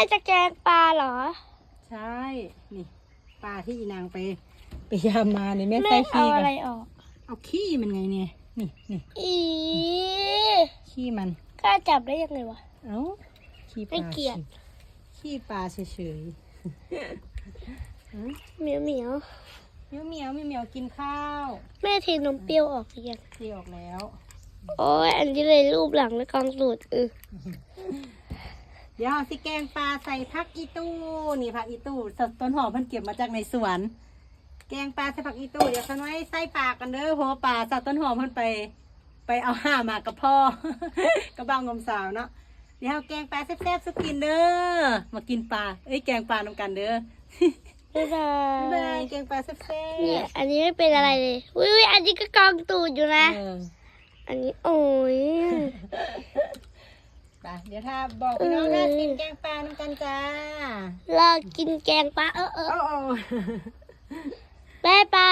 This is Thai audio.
ม่จะแกงปลาเหรอ ใช่ นี่ปลาที่อีนางไป ไปยามมาเนี่ยแม่แม่ใส่เอาขี้กัอะไรนออก เอาขี้มันไงเนี่ย นี่นี่อีขี้มัน กล้าจับได้ยังไงวะ เอ้าขี้ปไม่ลาเกลียด ขี้ปลาเฉยเหมียวเหมียวๆเหมียวเหมียวเหมียวเหมียวกินข้าวแม่เทนมเปรี้ยวออกหรือยัง เทออกแล้ว โอ้ยอันนี้เลยรูปหลังและกองสูตรเออ เดี๋ยวเอาสิแกงปลาใส่ผักอีตู้นี่ผักอีตู้สดต้นหอมเพิ่นเก็บมาจากในสวน แกงปลาใส่ผักอีตู้เดี๋ยวสันไว้ใส่ปากกันเด้อเพราะว่าปลาสัตว์ต้นหอมเพิ่นไป ไปเอาห้ามากับพ่อ กับบ้างงมสาวเนาะเดี๋ยวเอาแกงปลาแซ่บๆสุกินเด้อมากินปลาเอ้ยแกงปลานำกันเด้อบ๊ายบาบ๊ายบายยแกงปลาแซ่บเนี่ยอันนี้ไม่เป็นอะไรเลยอุ้ยอันนี้ก็กองตูดอยู่นะ ๆเออ อันนี้โอ้ย เดี๋ยวถ้าบอกน้องน่ากินแกงปลาน้ำกันจ้าเรากินแกงปลาเออเออโอ้โอ้ ได้ปลา